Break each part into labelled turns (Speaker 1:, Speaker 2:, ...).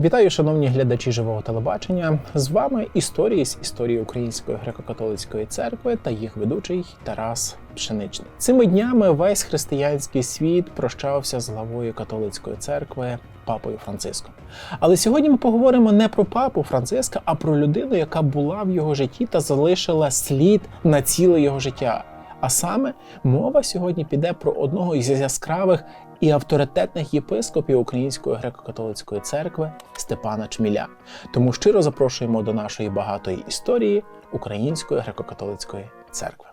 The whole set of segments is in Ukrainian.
Speaker 1: Вітаю, шановні глядачі живого телебачення. З вами історії з історії Української греко-католицької церкви та їх ведучий Тарас Пшеничний. Цими днями весь християнський світ прощався з главою католицької церкви папою Франциском. Але сьогодні ми поговоримо не про папу Франциска, а про людину, яка була в його житті та залишила слід на ціле його життя. А саме мова сьогодні піде про одного із яскравих і авторитетних єпископів Української греко-католицької церкви Степана Чміля. Тому щиро запрошуємо до нашої багатої історії Української греко-католицької церкви.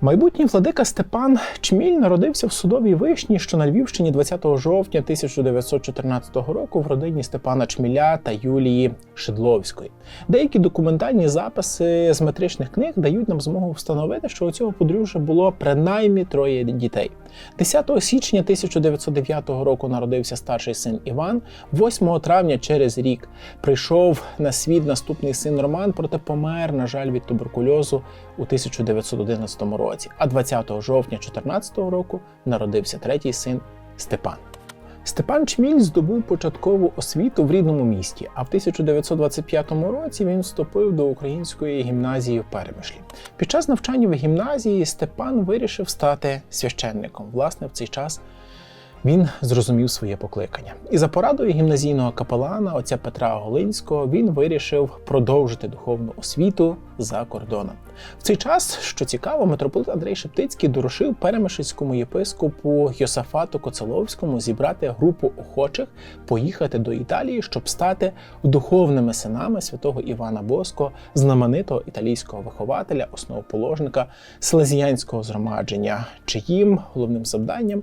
Speaker 1: Майбутній владика Степан Чміль народився в судовій вишні, що на Львівщині 20 жовтня 1914 року в родині Степана Чміля та Юлії Шидловської. Деякі документальні записи з метричних книг дають нам змогу встановити, що у цього подружжя було принаймні троє дітей. 10 січня 1909 року народився старший син Іван. 8 травня через рік прийшов на світ наступний син Роман, проте помер, на жаль, від туберкульозу у 1911 році. А 20 жовтня 2014 року народився третій син Степан. Степан Чміль здобув початкову освіту в рідному місті, а в 1925 році він вступив до української гімназії в Перемишлі. Під час навчання в гімназії Степан вирішив стати священником. Власне, в цей час він зрозумів своє покликання. І за порадою гімназійного капелана, отця Петра Голинського, він вирішив продовжити духовну освіту за кордоном. В цей час, що цікаво, митрополит Андрей Шептицький доручив перемишицькому єпископу Йосафату Коцеловському зібрати групу охочих поїхати до Італії, щоб стати духовними синами святого Івана Боско, знаменитого італійського вихователя, основоположника селезіянського згромадження, чиїм головним завданням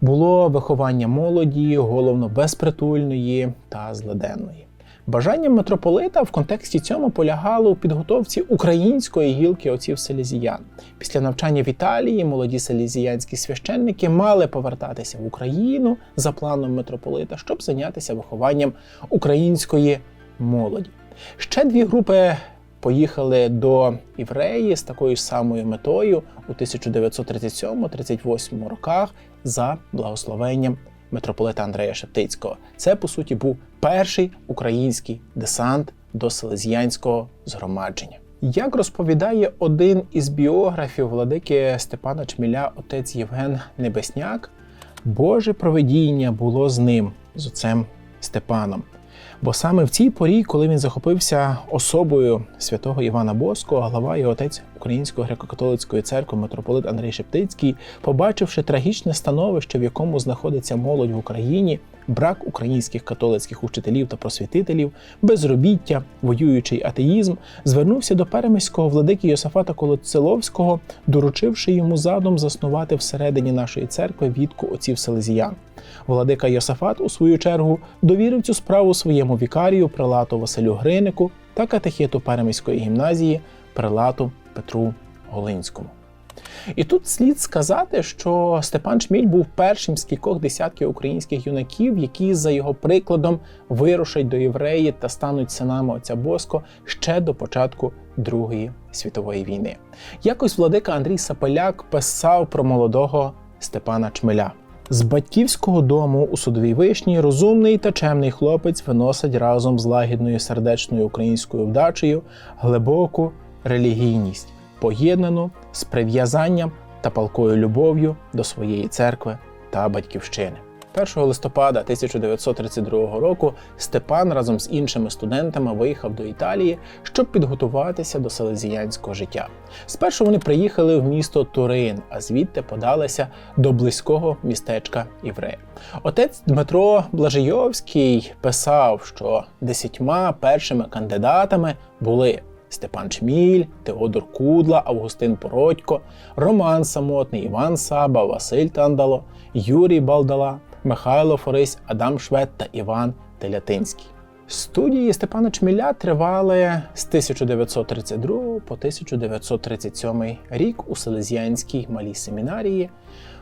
Speaker 1: було виховання молоді, головно безпритульної та злиденної. Бажання митрополита в контексті цьому полягало у підготовці української гілки отців селезіян. Після навчання в Італії молоді селезіянські священники мали повертатися в Україну за планом митрополита, щоб зайнятися вихованням української молоді. Ще дві групи поїхали до Євреї з такою самою метою у 1937-38 роках за благословенням митрополита Андрея Шептицького. Це, по суті, був перший український десант до селезіянського згромадження. Як розповідає один із біографів владики Степана Чміля, отець Євген Небесняк, Боже проведіння було з ним, з отцем Степаном. Бо саме в цій порі, коли він захопився особою святого Івана Боского, глава і отець Української греко-католицької церкви митрополит Андрій Шептицький, побачивши трагічне становище, в якому знаходиться молодь в Україні, брак українських католицьких учителів та просвітителів, безробіття, воюючий атеїзм, звернувся до перемиського владики Йосафата Колоцеловського, доручивши йому задум заснувати всередині нашої церкви відку отців Селезіян. Владика Йосафат, у свою чергу, довірив цю справу своєму вікарію, прилату Василю Гринику та катехету Перемиської гімназії прилату Петру Голинському. І тут слід сказати, що Степан Чміль був першим з кількох десятків українських юнаків, які за його прикладом вирушать до євреї та стануть синами отця Боско ще до початку Другої світової війни. Якось владика Андрій Сапеляк писав про молодого Степана Чмеля. З батьківського дому у судовій вишні розумний та чемний хлопець виносить разом з лагідною сердечною українською вдачею глибоку релігійність, поєднану з прив'язанням та палкою любов'ю до своєї церкви та батьківщини. 1 листопада 1932 року Степан разом з іншими студентами виїхав до Італії, щоб підготуватися до селезіянського життя. Спершу вони приїхали в місто Турин, а звідти подалися до близького містечка Іврея. Отець Дмитро Блажийовський писав, що десятьма першими кандидатами були Степан Чміль, Теодор Кудла, Августин Породько, Роман Самотний, Іван Саба, Василь Тандало, Юрій Балдала, Михайло Форись, Адам Швед та Іван Телятинський. Студії Степана Чміля тривали з 1932 по 1937 рік у Селезіанській малій семінарії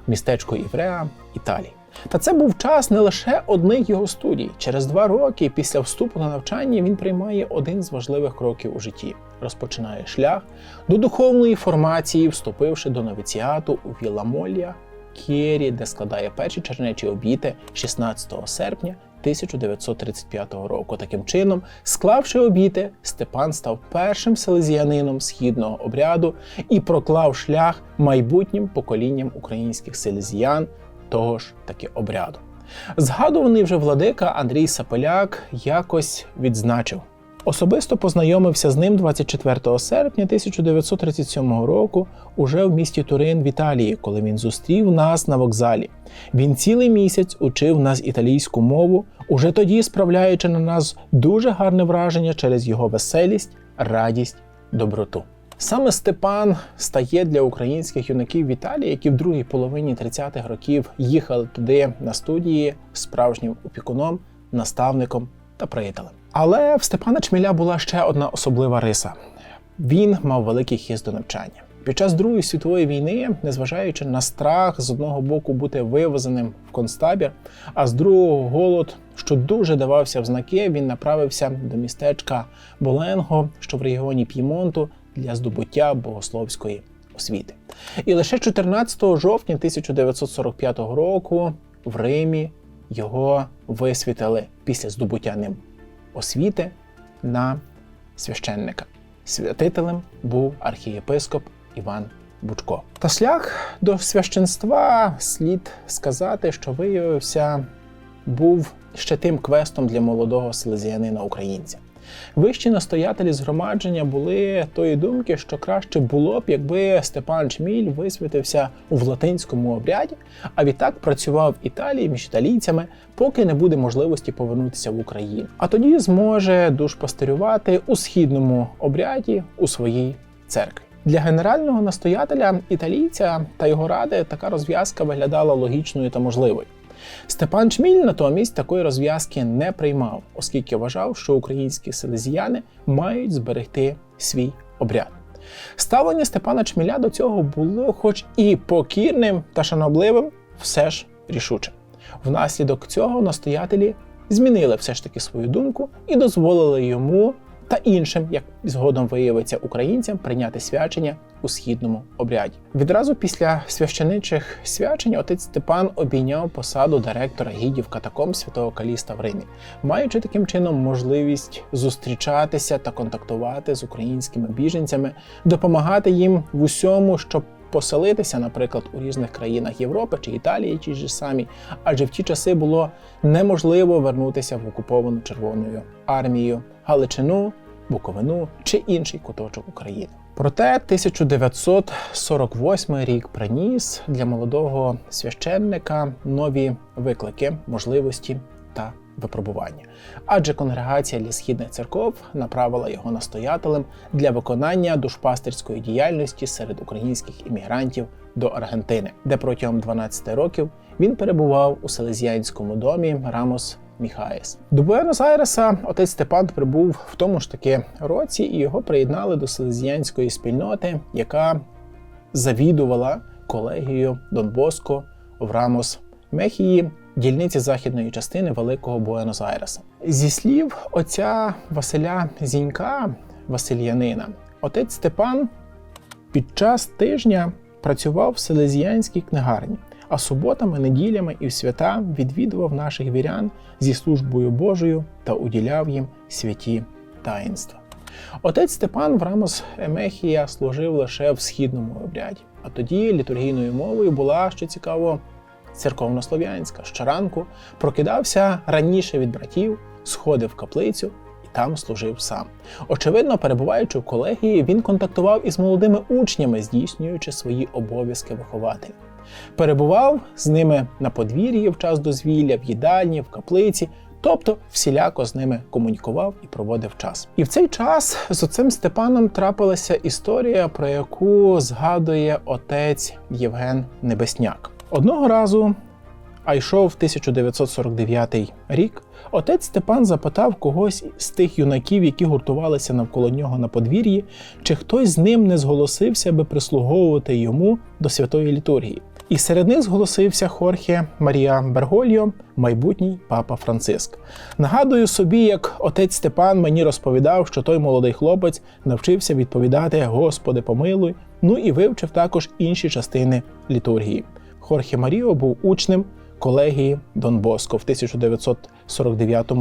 Speaker 1: в містечку Івреа, Італії. Та це був час не лише одних його студій. Через два роки після вступу на навчання він приймає один з важливих кроків у житті. Розпочинає шлях до духовної формації, вступивши до новіціату у Віламолія, Кері, де складає перші чернечі обіти 16 серпня 1935 року. Таким чином, склавши обіти, Степан став першим селезіянином східного обряду і проклав шлях майбутнім поколінням українських селезіян того ж таки обряду. Згадуваний вже владика Андрій Сапеляк якось відзначив. Особисто познайомився з ним 24 серпня 1937 року уже в місті Турин в Італії, коли він зустрів нас на вокзалі. Він цілий місяць учив нас італійську мову, уже тоді справляючи на нас дуже гарне враження через його веселість, радість, доброту. Саме Степан стає для українських юнаків в які в другій половині 30-х років їхали туди на студії справжнім опікуном, наставником та приятелем. Але в Степана Чміля була ще одна особлива риса: він мав великий хист до навчання. Під час Другої світової війни, незважаючи на страх з одного боку бути вивезеним в концтабір, а з другого голод, що дуже давався в знаки, він направився до містечка Боленго, що в регіоні П'ємонту, для здобуття богословської освіти. І лише 14 жовтня 1945 року в Римі його висвітили після здобуття ним освіти на священника. Святителем був архієпископ Іван Бучко. Та шлях до священства слід сказати, що виявився був ще тим квестом для молодого селезіянина українця. Вищі настоятелі згромадження були тої думки, що краще було б, якби Степан Чміль висвітився у латинському обряді, а відтак працював в Італії між італійцями, поки не буде можливості повернутися в Україну. А тоді зможе душпастерювати у східному обряді у своїй церкві. Для генерального настоятеля італійця та його ради така розв'язка виглядала логічною та можливою. Степан Чміль натомість такої розв'язки не приймав, оскільки вважав, що українські селезіяни мають зберегти свій обряд. Ставлення Степана Чміля до цього було, хоч і покірним та шанобливим, все ж рішучим. Внаслідок цього настоятелі змінили все ж таки свою думку і дозволили йому та іншим, як згодом виявиться українцям, прийняти свячення у східному обряді. Відразу після священичих свячень отець Степан обійняв посаду директора гідів катаком святого Каліста в Римі, маючи таким чином можливість зустрічатися та контактувати з українськими біженцями, допомагати їм в усьому, щоб Поселитися, наприклад, у різних країнах Європи чи Італії, ті ж самі, адже в ті часи було неможливо вернутися в окуповану Червоною армією Галичину, Буковину чи інший куточок України. Проте 1948 рік приніс для молодого священника нові виклики, можливості та випробування. Адже конгрегація для східних церков направила його настоятелем для виконання душпастерської діяльності серед українських іммігрантів до Аргентини, де протягом 12 років він перебував у селезіянському домі Рамос Міхаєс. До Буенос-Айреса отець Степан прибув в тому ж таки році, і його приєднали до селезіянської спільноти, яка завідувала колегією Дон Боско в Рамос Мехії, дільниці західної частини Великого Буенос-Айреса. Зі слів отця Василя Зінька, Васильянина, отець Степан під час тижня працював в селезіянській книгарні а суботами, неділями і в свята відвідував наших вірян зі службою Божою та уділяв їм святі таїнства. Отець Степан в Рамос Емехія служив лише в східному обряді, а тоді літургійною мовою була, що цікаво, церковнослов'янська. Щоранку прокидався раніше від братів, сходив в каплицю там служив сам. Очевидно, перебуваючи в колегії, він контактував із молодими учнями, здійснюючи свої обов'язки вихователя. Перебував з ними на подвір'ї в час дозвілля, в їдальні, в каплиці, тобто всіляко з ними комунікував і проводив час. І в цей час з оцим Степаном трапилася історія, про яку згадує отець Євген Небесняк. Одного разу, а йшов 1949 рік, отець Степан запитав когось з тих юнаків, які гуртувалися навколо нього на подвір'ї, чи хтось з ним не зголосився би прислуговувати йому до святої літургії. І серед них зголосився Хорхе Марія Бергольо, майбутній папа Франциск. Нагадую собі, як отець Степан мені розповідав, що той молодий хлопець навчився відповідати Господи, помилуй, ну і вивчив також інші частини літургії. Хорхе Маріо був учнем колегії Дон Боско в 1949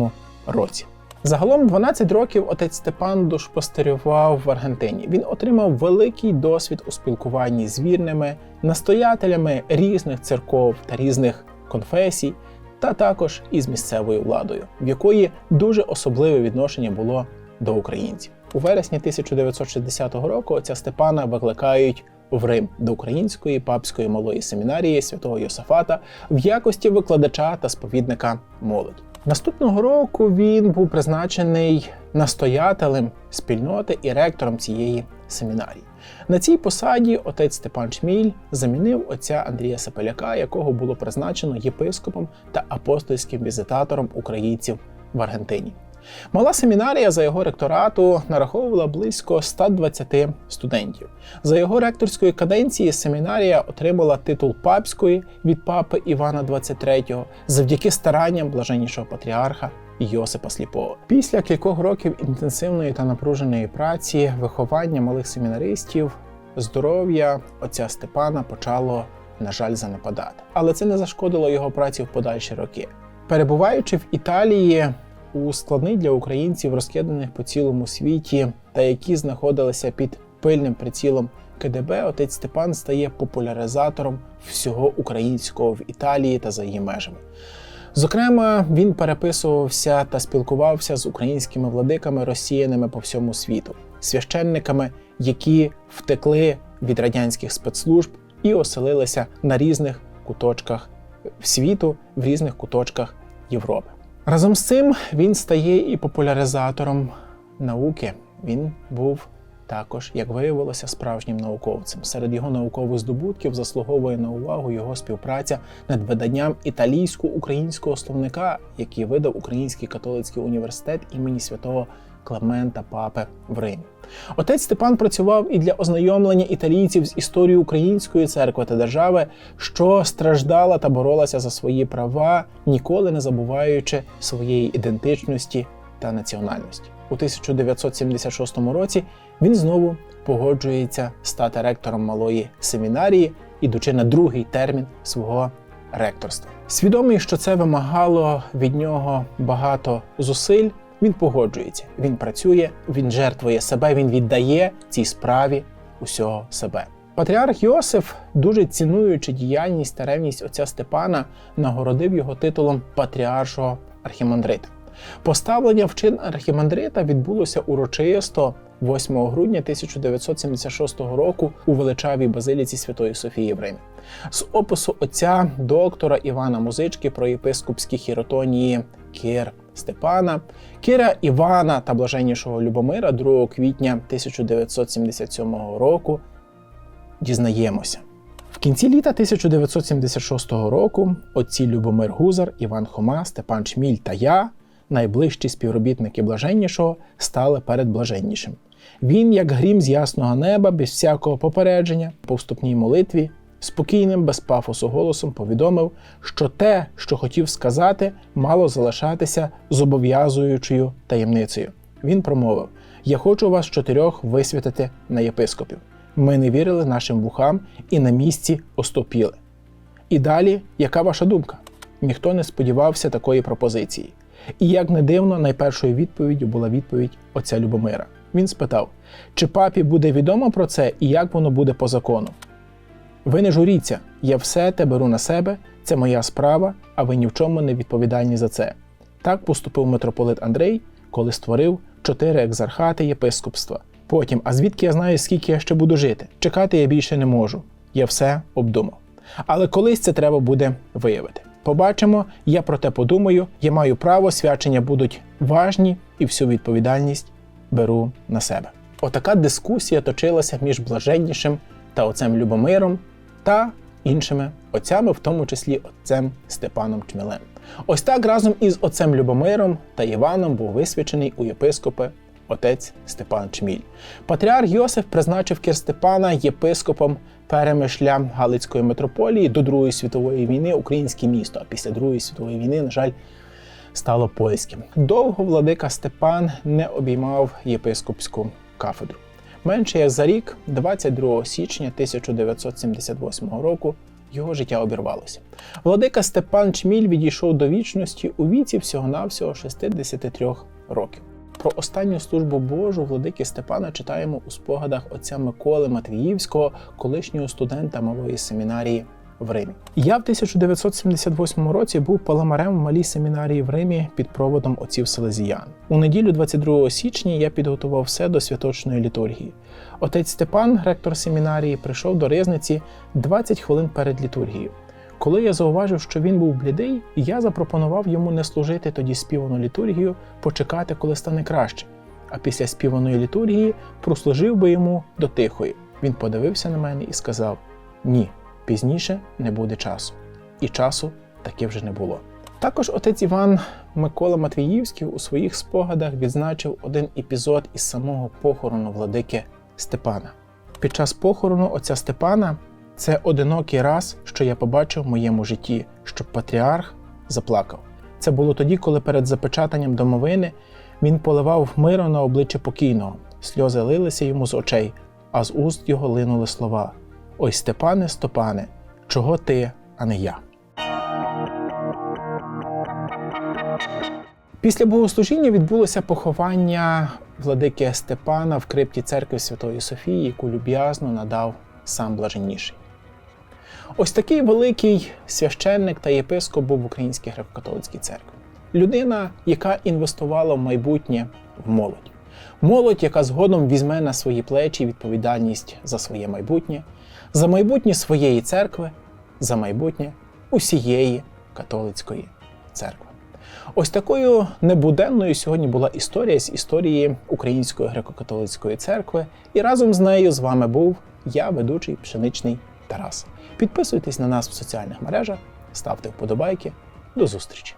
Speaker 1: році. Загалом 12 років отець Степан душпастерював в Аргентині. Він отримав великий досвід у спілкуванні з вірними, настоятелями різних церков та різних конфесій, та також із місцевою владою, в якої дуже особливе відношення було до українців. У вересні 1960 року отця Степана викликають в Рим до української папської малої семінарії святого Йосафата в якості викладача та сповідника молоді. Наступного року він був призначений настоятелем спільноти і ректором цієї семінарії. На цій посаді отець Степан Чміль замінив отця Андрія Сапеляка, якого було призначено єпископом та апостольським візитатором українців в Аргентині. Мала семінарія за його ректорату нараховувала близько 120 студентів. За його ректорської каденції семінарія отримала титул папської від папи Івана XXIII завдяки старанням блаженнішого патріарха Йосипа Сліпого. Після кількох років інтенсивної та напруженої праці, виховання малих семінаристів, здоров'я отця Степана почало, на жаль, занепадати. Але це не зашкодило його праці в подальші роки. Перебуваючи в Італії, у складний для українців, розкиданих по цілому світі, та які знаходилися під пильним прицілом КДБ, отець Степан стає популяризатором всього українського в Італії та за її межами. Зокрема, він переписувався та спілкувався з українськими владиками, розсіяними по всьому світу, священниками, які втекли від радянських спецслужб і оселилися на різних куточках світу, в різних куточках Європи. Разом з цим він стає і популяризатором науки. Він був також, як виявилося, справжнім науковцем. Серед його наукових здобутків заслуговує на увагу його співпраця над виданням італійсько-українського словника, який видав Український католицький університет імені святого Клемента Папи в Римі. Отець Степан працював і для ознайомлення італійців з історією української церкви та держави, що страждала та боролася за свої права, ніколи не забуваючи своєї ідентичності та національності. У 1976 році він знову погоджується стати ректором малої семінарії, ідучи на другий термін свого ректорства. Свідомий, що це вимагало від нього багато зусиль. Він погоджується, він працює, він жертвує себе, він віддає цій справі усього себе. Патріарх Йосиф, дуже цінуючи діяльність та ревність отця Степана, нагородив його титулом патріаршого архімандрита. Поставлення в чин архімандрита відбулося урочисто 8 грудня 1976 року у величавій базиліці Святої Софії в Римі. З опису отця доктора Івана Музички про єпископські хіротонії Кир Степана, Кира Івана та блаженнішого Любомира 2 квітня 1977 року дізнаємося. В кінці літа 1976 року отці Любомир Гузар, Іван Хома, Степан Чміль та я, найближчі співробітники блаженнішого, стали перед блаженнішим. Він, як грім з ясного неба, без всякого попередження, по вступній молитві, спокійним, без пафосу голосом повідомив, що те, що хотів сказати, мало залишатися зобов'язуючою таємницею. Він промовив: Я хочу вас чотирьох висвятити на єпископів. Ми не вірили нашим вухам і на місці остопіли. І далі, яка ваша думка? Ніхто не сподівався такої пропозиції. І як не дивно, найпершою відповіддю була відповідь отця Любомира. Він спитав, чи папі буде відомо про це і як воно буде по закону. Ви не журіться, я все те беру на себе, це моя справа, а ви ні в чому не відповідальні за це. Так поступив митрополит Андрей, коли створив чотири екзархати єпископства. Потім, а звідки я знаю, скільки я ще буду жити? Чекати я більше не можу. Я все обдумав. Але колись це треба буде виявити. Побачимо, я про те подумаю, я маю право, свячення будуть важні і всю відповідальність беру на себе. Отака дискусія точилася між блаженнішим та отцем Любомиром та іншими отцями, в тому числі отцем Степаном Чмілем. Ось так разом із отцем Любомиром та Іваном був висвячений у єпископи отець Степан Чміль. Патріарх Йосиф призначив Кир Степана єпископом перемишля Галицької митрополії до Другої світової війни українське місто. А після Другої світової війни, на жаль, стало польським. Довго владика Степан не обіймав єпископську кафедру. Менше як за рік, 22 січня 1978 року, його життя обірвалося. Владика Степан Чміль відійшов до вічності у віці всього-навсього 63 років. Про останню службу Божу владики Степана читаємо у спогадах отця Миколи Матвіївського, колишнього студента малої семінарії в Римі. Я в 1978 році був паламарем в малій семінарії в Римі під проводом отців Селезіян. У неділю 22 січня я підготував все до святочної літургії. Отець Степан, ректор семінарії, прийшов до ризниці 20 хвилин перед літургією. Коли я зауважив, що він був блідий, я запропонував йому не служити тоді співану літургію, почекати, коли стане краще. А після співаної літургії прослужив би йому до тихої. Він подивився на мене і сказав: Ні, пізніше не буде часу. І часу таки вже не було. Також отець Іван Микола Матвіївський у своїх спогадах відзначив один епізод із самого похорону владики Степана. Під час похорону отця Степана це одинокий раз, що я побачив в моєму житті, щоб патріарх заплакав. Це було тоді, коли перед запечатанням домовини він поливав миру на обличчя покійного. Сльози лилися йому з очей, а з уст його линули слова: Ой, Степане, Стопане, чого ти, а не я? Після богослужіння відбулося поховання владики Степана в крипті церкви Святої Софії, яку люб'язно надав сам блаженніший. Ось такий великий священник та єпископ був в Українській греко-католицькій церкві. Людина, яка інвестувала в майбутнє в молодь. Молодь, яка згодом візьме на свої плечі відповідальність за своє майбутнє, за майбутнє своєї церкви, за майбутнє усієї католицької церкви. Ось такою небуденною сьогодні була історія з історії Української греко-католицької церкви, і разом з нею з вами був я, ведучий пшеничний Тарас. Підписуйтесь на нас в соціальних мережах, ставте вподобайки. До зустрічі!